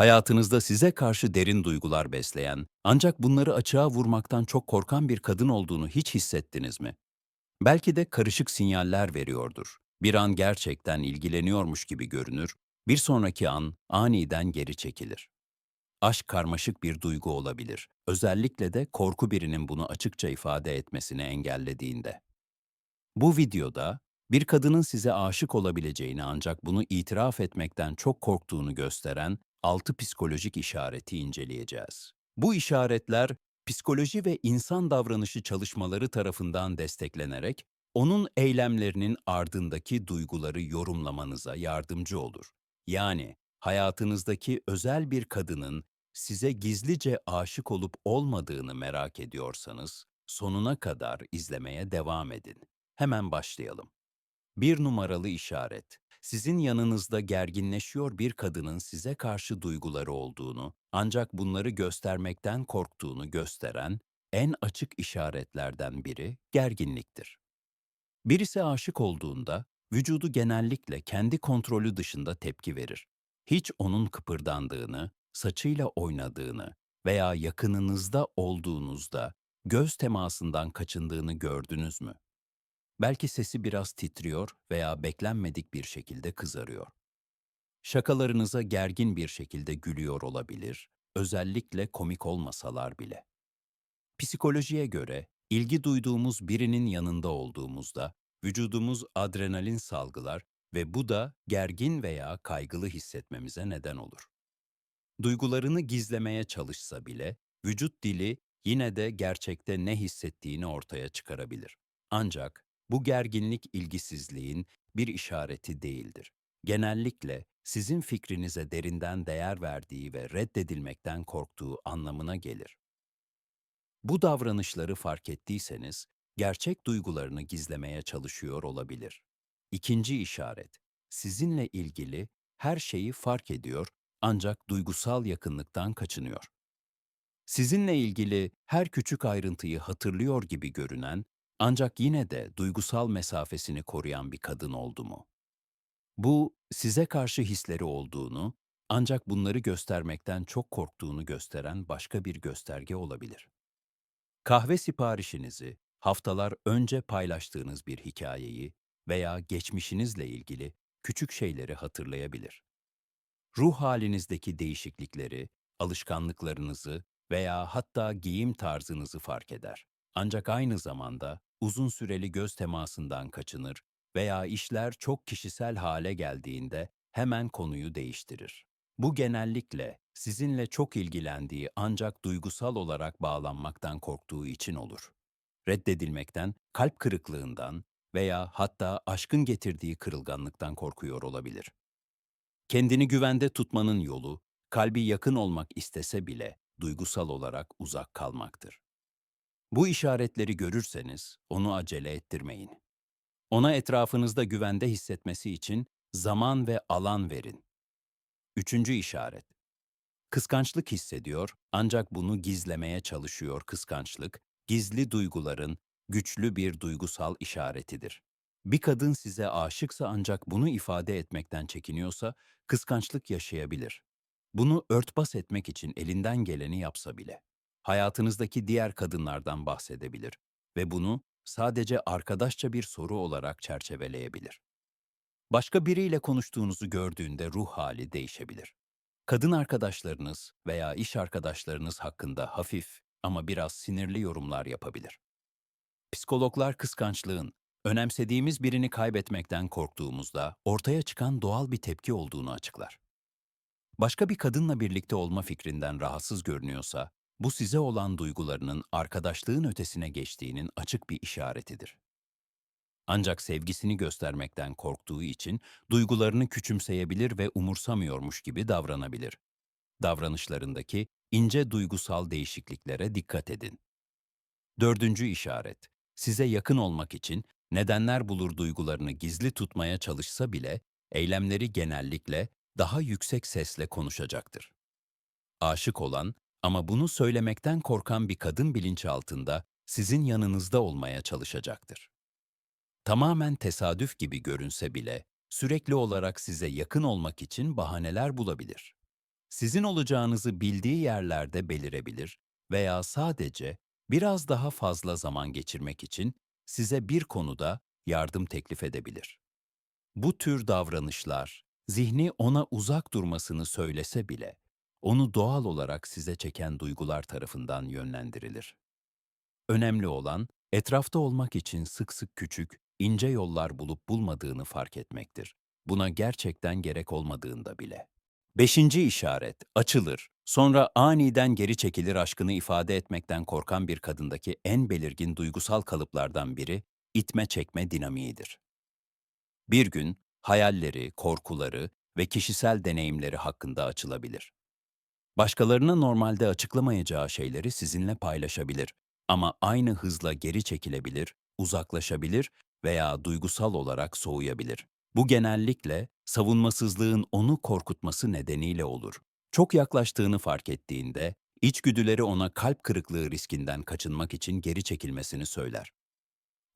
Hayatınızda size karşı derin duygular besleyen, ancak bunları açığa vurmaktan çok korkan bir kadın olduğunu hiç hissettiniz mi? Belki de karışık sinyaller veriyordur. Bir an gerçekten ilgileniyormuş gibi görünür, bir sonraki an aniden geri çekilir. Aşk karmaşık bir duygu olabilir. Özellikle de korku birinin bunu açıkça ifade etmesini engellediğinde. Bu videoda bir kadının size aşık olabileceğini ancak bunu itiraf etmekten çok korktuğunu gösteren altı psikolojik işareti inceleyeceğiz. Bu işaretler psikoloji ve insan davranışı çalışmaları tarafından desteklenerek onun eylemlerinin ardındaki duyguları yorumlamanıza yardımcı olur. Yani hayatınızdaki özel bir kadının size gizlice aşık olup olmadığını merak ediyorsanız sonuna kadar izlemeye devam edin. Hemen başlayalım. Bir numaralı işaret. Sizin yanınızda gerginleşiyor bir kadının size karşı duyguları olduğunu, ancak bunları göstermekten korktuğunu gösteren en açık işaretlerden biri gerginliktir. Birisi aşık olduğunda vücudu genellikle kendi kontrolü dışında tepki verir. Hiç onun kıpırdandığını, saçıyla oynadığını veya yakınınızda olduğunuzda göz temasından kaçındığını gördünüz mü? Belki sesi biraz titriyor veya beklenmedik bir şekilde kızarıyor. Şakalarınıza gergin bir şekilde gülüyor olabilir, özellikle komik olmasalar bile. Psikolojiye göre ilgi duyduğumuz birinin yanında olduğumuzda vücudumuz adrenalin salgılar ve bu da gergin veya kaygılı hissetmemize neden olur. Duygularını gizlemeye çalışsa bile vücut dili yine de gerçekte ne hissettiğini ortaya çıkarabilir. Ancak bu gerginlik ilgisizliğin bir işareti değildir. Genellikle sizin fikrinize derinden değer verdiği ve reddedilmekten korktuğu anlamına gelir. Bu davranışları fark ettiyseniz, gerçek duygularını gizlemeye çalışıyor olabilir. İkinci işaret, sizinle ilgili her şeyi fark ediyor ancak duygusal yakınlıktan kaçınıyor. Sizinle ilgili her küçük ayrıntıyı hatırlıyor gibi görünen ancak yine de duygusal mesafesini koruyan bir kadın oldu mu? Bu, size karşı hisleri olduğunu ancak bunları göstermekten çok korktuğunu gösteren başka bir gösterge olabilir. Kahve siparişinizi haftalar önce paylaştığınız bir hikayeyi veya geçmişinizle ilgili küçük şeyleri hatırlayabilir. Ruh halinizdeki değişiklikleri, alışkanlıklarınızı veya hatta giyim tarzınızı fark eder. Ancak aynı zamanda uzun süreli göz temasından kaçınır veya işler çok kişisel hale geldiğinde hemen konuyu değiştirir. Bu genellikle sizinle çok ilgilendiği ancak duygusal olarak bağlanmaktan korktuğu için olur. Reddedilmekten, kalp kırıklığından veya hatta aşkın getirdiği kırılganlıktan korkuyor olabilir. Kendini güvende tutmanın yolu, kalbi yakın olmak istese bile duygusal olarak uzak kalmaktır. Bu işaretleri görürseniz onu acele ettirmeyin. Ona etrafınızda güvende hissetmesi için zaman ve alan verin. Üçüncü işaret. Kıskançlık hissediyor ancak bunu gizlemeye çalışıyor kıskançlık, gizli duyguların güçlü bir duygusal işaretidir. Bir kadın size aşıksa ancak bunu ifade etmekten çekiniyorsa kıskançlık yaşayabilir. Bunu örtbas etmek için elinden geleni yapsa bile. Hayatınızdaki diğer kadınlardan bahsedebilir ve bunu sadece arkadaşça bir soru olarak çerçeveleyebilir. Başka biriyle konuştuğunuzu gördüğünde ruh hali değişebilir. Kadın arkadaşlarınız veya iş arkadaşlarınız hakkında hafif ama biraz sinirli yorumlar yapabilir. Psikologlar kıskançlığın, önemsediğimiz birini kaybetmekten korktuğumuzda ortaya çıkan doğal bir tepki olduğunu açıklar. Başka bir kadınla birlikte olma fikrinden rahatsız görünüyorsa, bu size olan duygularının arkadaşlığın ötesine geçtiğinin açık bir işaretidir. Ancak sevgisini göstermekten korktuğu için duygularını küçümseyebilir ve umursamıyormuş gibi davranabilir. Davranışlarındaki ince duygusal değişikliklere dikkat edin. Dördüncü işaret, size yakın olmak için nedenler bulur duygularını gizli tutmaya çalışsa bile eylemleri genellikle daha yüksek sesle konuşacaktır. Aşık olan ama bunu söylemekten korkan bir kadın bilinçaltında sizin yanınızda olmaya çalışacaktır. Tamamen tesadüf gibi görünse bile sürekli olarak size yakın olmak için bahaneler bulabilir. Sizin olacağınızı bildiği yerlerde belirebilir veya sadece biraz daha fazla zaman geçirmek için size bir konuda yardım teklif edebilir. Bu tür davranışlar, zihni ona uzak durmasını söylese bile, onu doğal olarak size çeken duygular tarafından yönlendirilir. Önemli olan, etrafta olmak için sık sık küçük, ince yollar bulup bulmadığını fark etmektir. Buna gerçekten gerek olmadığında bile. Beşinci işaret, açılır. Sonra aniden geri çekilir aşkını ifade etmekten korkan bir kadındaki en belirgin duygusal kalıplardan biri, itme çekme dinamiğidir. Bir gün hayalleri, korkuları ve kişisel deneyimleri hakkında açılabilir. Başkalarına normalde açıklamayacağı şeyleri sizinle paylaşabilir ama aynı hızla geri çekilebilir, uzaklaşabilir veya duygusal olarak soğuyabilir. Bu genellikle savunmasızlığın onu korkutması nedeniyle olur. Çok yaklaştığını fark ettiğinde içgüdüleri ona kalp kırıklığı riskinden kaçınmak için geri çekilmesini söyler.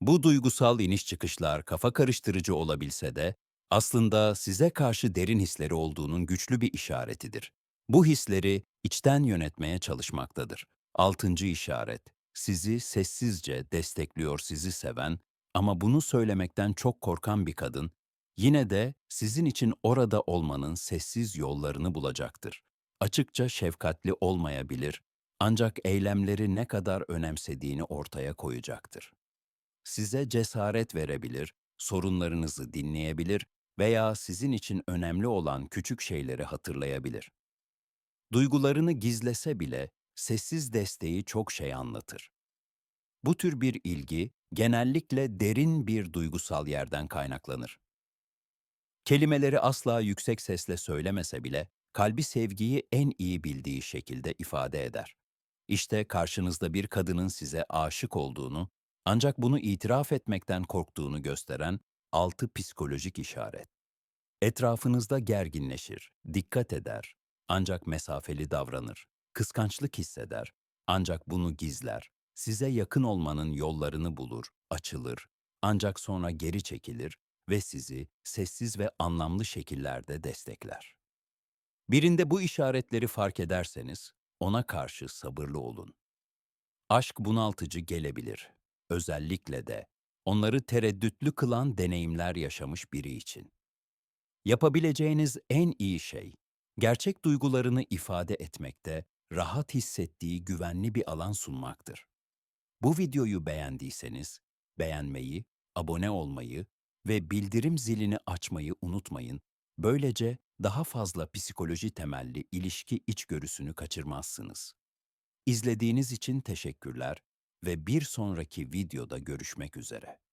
Bu duygusal iniş çıkışlar kafa karıştırıcı olabilse de aslında size karşı derin hisleri olduğunun güçlü bir işaretidir. Bu hisleri içten yönetmeye çalışmaktadır. Altıncı işaret, sizi sessizce destekliyor sizi seven ama bunu söylemekten çok korkan bir kadın, yine de sizin için orada olmanın sessiz yollarını bulacaktır. Açıkça şefkatli olmayabilir ancak eylemleri ne kadar önemsediğini ortaya koyacaktır size cesaret verebilir, sorunlarınızı dinleyebilir veya sizin için önemli olan küçük şeyleri hatırlayabilir. Duygularını gizlese bile sessiz desteği çok şey anlatır. Bu tür bir ilgi genellikle derin bir duygusal yerden kaynaklanır. Kelimeleri asla yüksek sesle söylemese bile kalbi sevgiyi en iyi bildiği şekilde ifade eder. İşte karşınızda bir kadının size aşık olduğunu ancak bunu itiraf etmekten korktuğunu gösteren altı psikolojik işaret. Etrafınızda gerginleşir, dikkat eder, ancak mesafeli davranır, kıskançlık hisseder, ancak bunu gizler, size yakın olmanın yollarını bulur, açılır, ancak sonra geri çekilir ve sizi sessiz ve anlamlı şekillerde destekler. Birinde bu işaretleri fark ederseniz, ona karşı sabırlı olun. Aşk bunaltıcı gelebilir. Özellikle de onları tereddütlü kılan deneyimler yaşamış biri için. Yapabileceğiniz en iyi şey, gerçek duygularını ifade etmekte rahat hissettiği güvenli bir alan sunmaktır. Bu videoyu beğendiyseniz beğenmeyi, abone olmayı ve bildirim zilini açmayı unutmayın. Böylece daha fazla psikoloji temelli ilişki içgörüsünü kaçırmazsınız. İzlediğiniz için teşekkürler ve bir sonraki videoda görüşmek üzere.